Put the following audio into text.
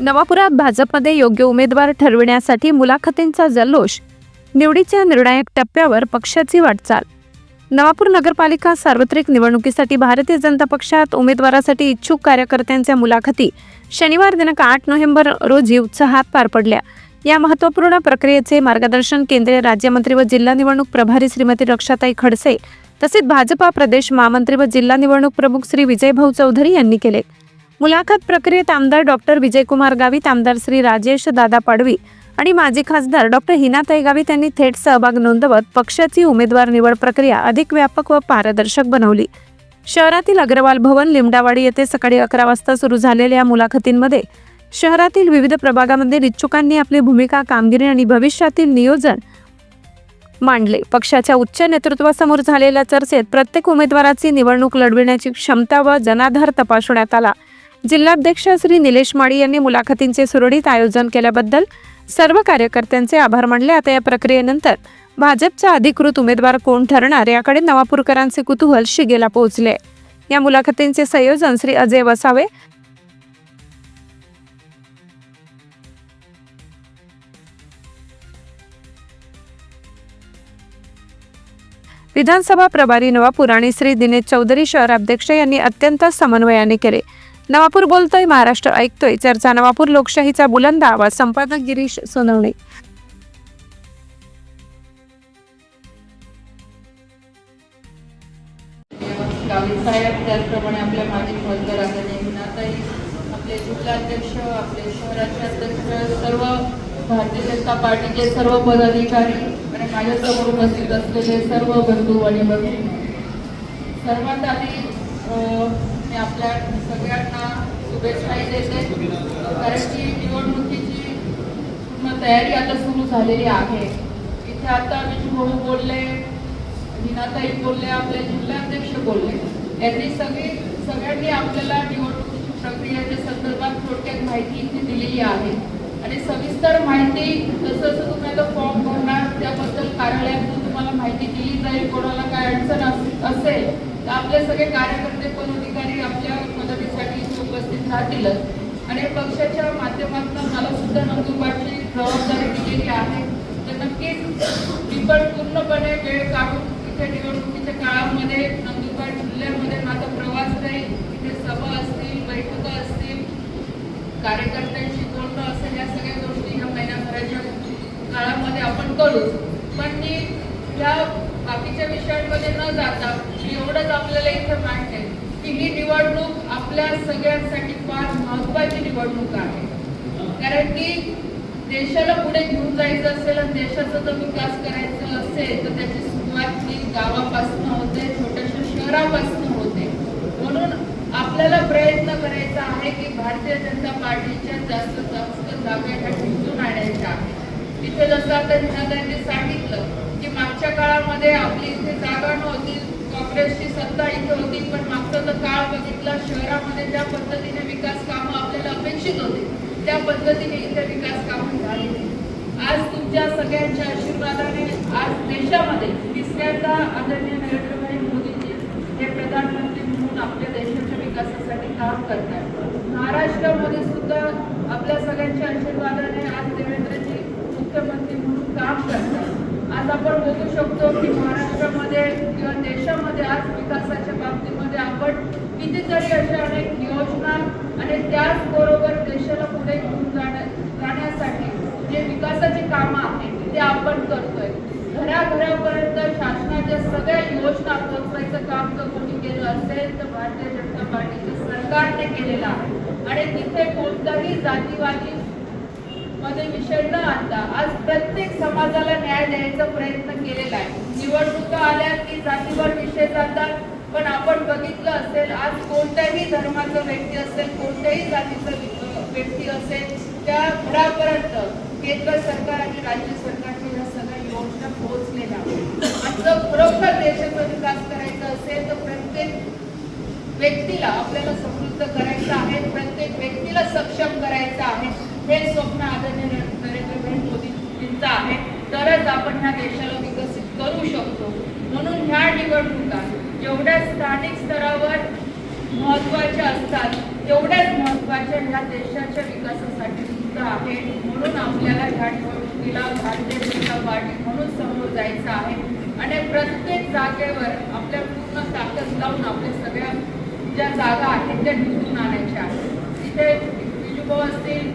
नवापुरात भाजपमध्ये योग्य उमेदवार ठरविण्यासाठी मुलाखतींचा जल्लोष निवडीच्या निर्णायक टप्प्यावर पक्षाची वाटचाल. नवापूर नगरपालिका सार्वत्रिक निवडणुकीसाठी भारतीय जनता पक्षात उमेदवारासाठी इच्छुक कार्यकर्त्यांच्या मुलाखती शनिवार दिनांक आठ नोव्हेंबर रोजी उत्साहात पार पडल्या. या महत्त्वपूर्ण प्रक्रियेचे मार्गदर्शन केंद्रीय राज्यमंत्री व जिल्हा निवडणूक प्रभारी श्रीमती रक्षाताई खडसे तसेच भाजपा प्रदेश महामंत्री व जिल्हा निवडणूक प्रमुख श्री विजयभाऊ चौधरी यांनी केले. मुलाखत प्रक्रियेत आमदार डॉक्टर विजयकुमार गावित आमदार श्री राजेश दादा पाडवी आणि माजी खासदार डॉक्टर हिनाताई गावित यांनी थेट सहभाग नोंदवत पक्षाची उमेदवार निवड प्रक्रिया अधिक व्यापक व पारदर्शक बनवली. शहरातील अग्रवाल भवन लिमडावाडी येथे सकाळी अकरा वाजता सुरू झालेल्या या मुलाखतींमध्ये शहरातील विविध प्रभागामध्ये इच्छुकांनी आपली भूमिका कामगिरी आणि भविष्यातील नियोजन मांडले. पक्षाच्या उच्च नेतृत्वासमोर झालेल्या चर्चेत प्रत्येक उमेदवाराची निवडणूक लढविण्याची क्षमता व जनाधार तपासण्यात आला. जिल्हाध्यक्ष श्री निलेश माळी यांनी मुलाखतींचे सुरळीत आयोजन केल्याबद्दल सर्व कार्यकर्त्यांचे आभार मानले. आता या प्रक्रियेनंतर भाजपचा अधिकृत उमेदवार कोण ठरणार याकडे नवापूरकरांचे कुतूहल शिगेला पोहोचले. या मुलाखतींचे संयोजन श्री अजय वसावे विधानसभा प्रभारी नवापूर आणि श्री दिनेश चौधरी शहराध्यक्ष यांनी अत्यंत समन्वयाने केले. नवापूर बोलतोय महाराष्ट्र ऐकतोय. चर्चा नवापूर लोकशाहीचा बुलंद आवाज. संपादक गिरीश सोनवणे. साहेब त्याचप्रमाणे आपल्या माजी खासदार आदरणीय हिनाताई आपले जिल्हाध्यक्ष आपले शहराचे अध्यक्ष सर्व भारतीय जनता पार्टीचे सर्व पदाधिकारी आणि माझ्यासमोर उपस्थित असलेले सर्व बंधू आणि बंधू. सर्वात आधी मी आपल्या सगळ्यांना शुभेच्छाही देते. कारण की निवडणुकीची पूर्ण तयारी आता सुरू झालेली आहे. इथे आता भाऊ बोलले मीनाताई बोलले आपले जिल्हाध्यक्ष बोलले. यांनी सगळी सगळ्यांनी आपल्याला निवडणुकीची प्रक्रियेच्या संदर्भात थोडक्यात माहिती इथे दिलेली आहे. आणि सविस्तर माहिती जसं जसं तुम्ही आता फॉर्म भरणार त्याबद्दल कार्यालयातून तुम्हाला माहिती दिली जाईल कोणाला काय अडचण असेल तर आपले सगळे कार्यकर्ते पदाधिकारी आपल्या मदतीसाठी इथे उपस्थित राहतीलच. आणि पक्षाच्या माध्यमातून मला सुद्धा नंदुरबारची जबाबदारी दिलेली आहे. तर नक्कीच मी पण पूर्णपणे वेळ काढून इथे निवडणुकीच्या काळामध्ये नंदुरबार जिल्ह्यामध्ये माझा प्रवास राहील. इथे सभा असतील बैठका असतील कार्यकर्त्यांशी बोलणं असेल या सगळ्या गोष्टी ह्या महिन्याभराच्या काळामध्ये आपण करूच. पण मी या बाकीच्या विषयांमध्ये न जाता एवढंच आपल्याला इथं मांडते की ही निवडणूक आपल्या सगळ्यांसाठी फार महत्वाची निवडणूक आहे. कारण की देशाला पुढे घेऊन जायचं असेल आणि देशाचा जर विकास करायचा असेल तर त्याची सुरुवात ही गावापासून होते छोट्याशा शहरापासून होते. म्हणून आपल्याला प्रयत्न करायचा आहे की भारतीय जनता पार्टीच्या जास्त जास्त जागा ह्या जिंकून आणायच्या आहे इथे जसं आता त्यांनी सांगितलं की मागच्या काळामध्ये आपली इथे जागा नव्हती काँग्रेसची सत्ता इथे होती पण मागचा तर काळ बघितला शहरामध्ये ज्या पद्धतीने विकास कामं आपल्याला अपेक्षित होते त्या पद्धतीने इथे विकास कामं झाली. आज तुमच्या सगळ्यांच्या आशीर्वादाने आज देशामध्ये तिसऱ्यांदा आदरणीय नरेंद्रभाई मोदीजी हे प्रधानमंत्री म्हणून आपल्या देशाच्या विकासासाठी काम करतात महाराष्ट्रामध्ये सुद्धा आपल्या सगळ्यांच्या आशीर्वादाने आज देवेंद्रजी मुख्यमंत्री म्हणून काम करतात. आज आपण बघू शकतो की महाराष्ट्रामध्ये किंवा देशामध्ये आज विकासाच्या बाबतीमध्ये आपण कितीतरी अशा अनेक योजना आणि त्याचबरोबर देशाला पुढे घेऊन जाण्या जाण्यासाठी जे विकासाचे कामं आहेत ते आपण करतोय. घराघरापर्यंत शासनाच्या सगळ्या योजना पोहोचवायचं काम जर कोणी केलं असेल तर भारतीय जनता पार्टीच्या सरकारने केलेलं आहे. आणि तिथे कोणताही जातीवादी मध्ये विषय न आणता. आज प्रत्येक समाजाला न्याय द्यायचा प्रयत्न केलेला आहे. निवडणुका आल्या की जातीवर विषय जातात. पण आपण बघितलं असेल आज कोणत्याही धर्माचा व्यक्ती असेल कोणत्याही जातीचा व्यक्ती असेल त्या घरापर्यंत केंद्र सरकार आणि राज्य सरकारची ह्या सगळ्या योजना पोहोचलेल्या आहेत. जर खरोखर देशाचा विकास करायचा असेल तर प्रत्येक व्यक्तीला आपल्याला समृद्ध करायचं आहे. प्रत्येक व्यक्तीला सक्षम करायचं आहे हे स्वप्न आदरणीय नर- नरेंद्रभाई मोदींचं आहे तरच आपण ह्या देशाला विकसित करू शकतो. म्हणून ह्या निवडणुका जेवढ्या स्थानिक स्तरावर महत्त्वाच्या असतात तेवढ्याच महत्त्वाच्या ह्या देशाच्या विकासासाठी सुद्धा आहे म्हणून आपल्याला ह्या निवडणुकीला भारतीय जनता पार्टी म्हणून समोर जायचं आहे. आणि प्रत्येक जागेवर आपल्या पूर्ण ताकद लावून आपल्या सगळ्या ज्या जागा आहेत त्या निवडून आणायच्या आहेत. तिथे विजूभाऊ असतील